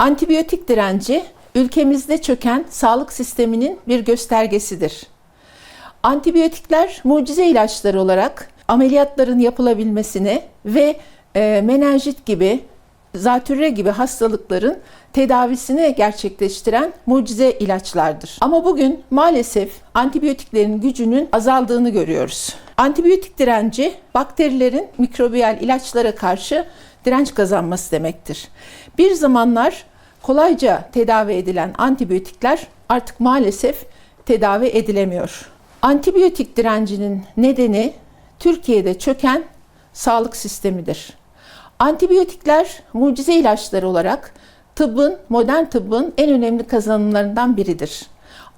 Antibiyotik direnci ülkemizde çöken sağlık sisteminin bir göstergesidir. Antibiyotikler mucize ilaçlar olarak ameliyatların yapılabilmesine ve e, menenjit gibi, zatürre gibi hastalıkların tedavisini gerçekleştiren mucize ilaçlardır. Ama bugün maalesef antibiyotiklerin gücünün azaldığını görüyoruz. Antibiyotik direnci bakterilerin mikrobiyal ilaçlara karşı direnç kazanması demektir. Bir zamanlar kolayca tedavi edilen antibiyotikler artık maalesef tedavi edilemiyor. Antibiyotik direncinin nedeni Türkiye'de çöken sağlık sistemidir. Antibiyotikler mucize ilaçları olarak tıbbın, modern tıbbın en önemli kazanımlarından biridir.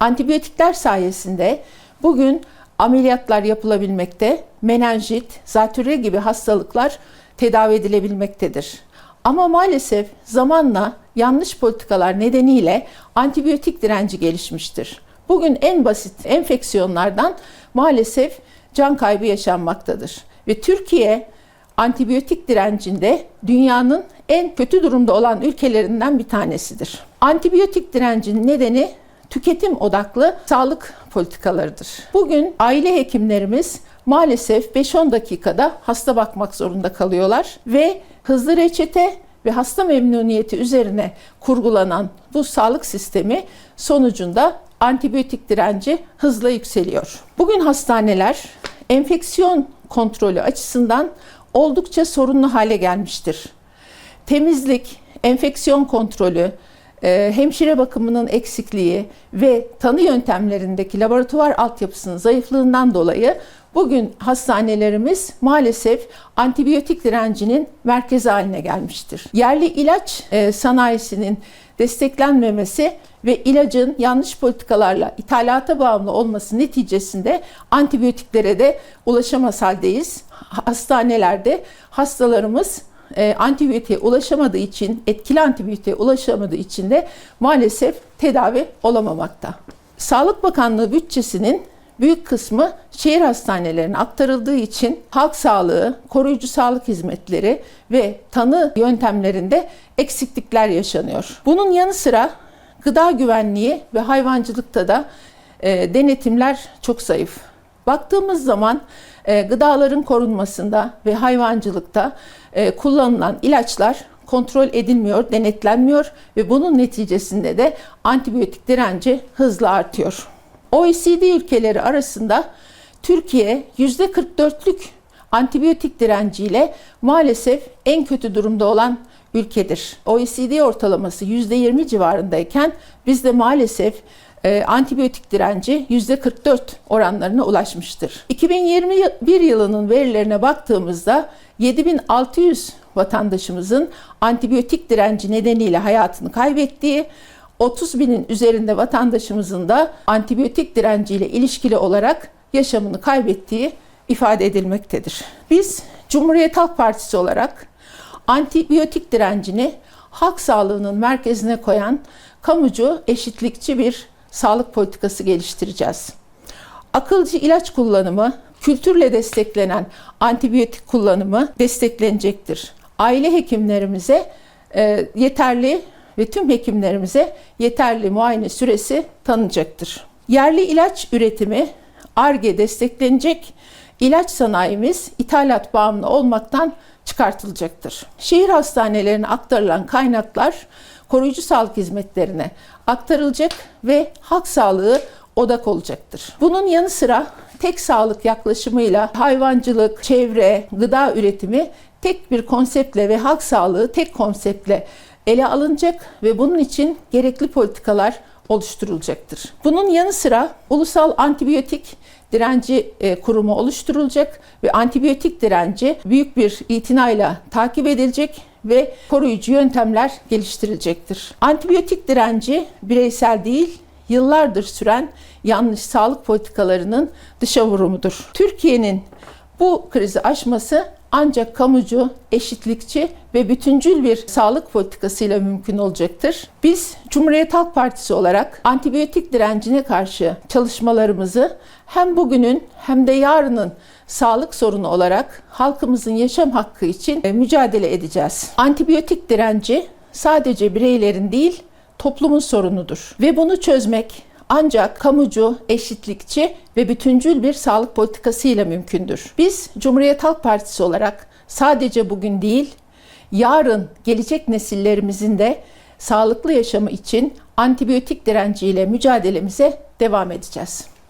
Antibiyotikler sayesinde bugün ameliyatlar yapılabilmekte, menenjit, zatürre gibi hastalıklar tedavi edilebilmektedir. Ama maalesef zamanla yanlış politikalar nedeniyle antibiyotik direnci gelişmiştir. Bugün en basit enfeksiyonlardan maalesef can kaybı yaşanmaktadır. Ve Türkiye antibiyotik direncinde dünyanın en kötü durumda olan ülkelerinden bir tanesidir. Antibiyotik direncinin nedeni tüketim odaklı sağlık politikalarıdır. Bugün aile hekimlerimiz maalesef 5-10 dakikada hasta bakmak zorunda kalıyorlar ve hızlı reçete ve hasta memnuniyeti üzerine kurgulanan bu sağlık sistemi sonucunda antibiyotik direnci hızla yükseliyor. Bugün hastaneler enfeksiyon kontrolü açısından oldukça sorunlu hale gelmiştir. Temizlik, enfeksiyon kontrolü, e, hemşire bakımının eksikliği ve tanı yöntemlerindeki laboratuvar altyapısının zayıflığından dolayı bugün hastanelerimiz maalesef antibiyotik direncinin merkezi haline gelmiştir. Yerli ilaç e, sanayisinin desteklenmemesi ve ilacın yanlış politikalarla ithalata bağımlı olması neticesinde antibiyotiklere de ulaşamaz haldeyiz. Hastanelerde hastalarımız e, antibiyotiğe ulaşamadığı için, etkili antibiyotiğe ulaşamadığı için de maalesef tedavi olamamakta. Sağlık Bakanlığı bütçesinin büyük kısmı şehir hastanelerine aktarıldığı için halk sağlığı, koruyucu sağlık hizmetleri ve tanı yöntemlerinde eksiklikler yaşanıyor. Bunun yanı sıra gıda güvenliği ve hayvancılıkta da e, denetimler çok zayıf. Baktığımız zaman e, gıdaların korunmasında ve hayvancılıkta e, kullanılan ilaçlar kontrol edilmiyor, denetlenmiyor ve bunun neticesinde de antibiyotik direnci hızla artıyor. OECD ülkeleri arasında Türkiye %44'lük antibiyotik direnciyle maalesef en kötü durumda olan ülkedir. OECD ortalaması %20 civarındayken bizde maalesef e, antibiyotik direnci %44 oranlarına ulaşmıştır. 2021 yılının verilerine baktığımızda 7600 vatandaşımızın antibiyotik direnci nedeniyle hayatını kaybettiği, 30 binin üzerinde vatandaşımızın da antibiyotik direnciyle ilişkili olarak yaşamını kaybettiği ifade edilmektedir. Biz Cumhuriyet Halk Partisi olarak antibiyotik direncini halk sağlığının merkezine koyan kamucu eşitlikçi bir sağlık politikası geliştireceğiz. Akılcı ilaç kullanımı, kültürle desteklenen antibiyotik kullanımı desteklenecektir. Aile hekimlerimize e, yeterli ve tüm hekimlerimize yeterli muayene süresi tanınacaktır. Yerli ilaç üretimi ARGE desteklenecek. İlaç sanayimiz ithalat bağımlı olmaktan çıkartılacaktır. Şehir hastanelerine aktarılan kaynaklar koruyucu sağlık hizmetlerine aktarılacak ve halk sağlığı odak olacaktır. Bunun yanı sıra tek sağlık yaklaşımıyla hayvancılık, çevre, gıda üretimi tek bir konseptle ve halk sağlığı tek konseptle ele alınacak ve bunun için gerekli politikalar oluşturulacaktır. Bunun yanı sıra ulusal antibiyotik direnci e, kurumu oluşturulacak ve antibiyotik direnci büyük bir itinayla takip edilecek ve koruyucu yöntemler geliştirilecektir. Antibiyotik direnci bireysel değil, yıllardır süren yanlış sağlık politikalarının dışa vurumudur. Türkiye'nin bu krizi aşması ancak kamucu, eşitlikçi ve bütüncül bir sağlık politikasıyla mümkün olacaktır. Biz Cumhuriyet Halk Partisi olarak antibiyotik direncine karşı çalışmalarımızı hem bugünün hem de yarının sağlık sorunu olarak halkımızın yaşam hakkı için e, mücadele edeceğiz. Antibiyotik direnci sadece bireylerin değil, toplumun sorunudur. Ve bunu çözmek ancak kamucu, eşitlikçi ve bütüncül bir sağlık politikasıyla mümkündür. Biz Cumhuriyet Halk Partisi olarak sadece bugün değil, yarın gelecek nesillerimizin de sağlıklı yaşamı için antibiyotik direnciyle mücadelemize devam edeceğiz.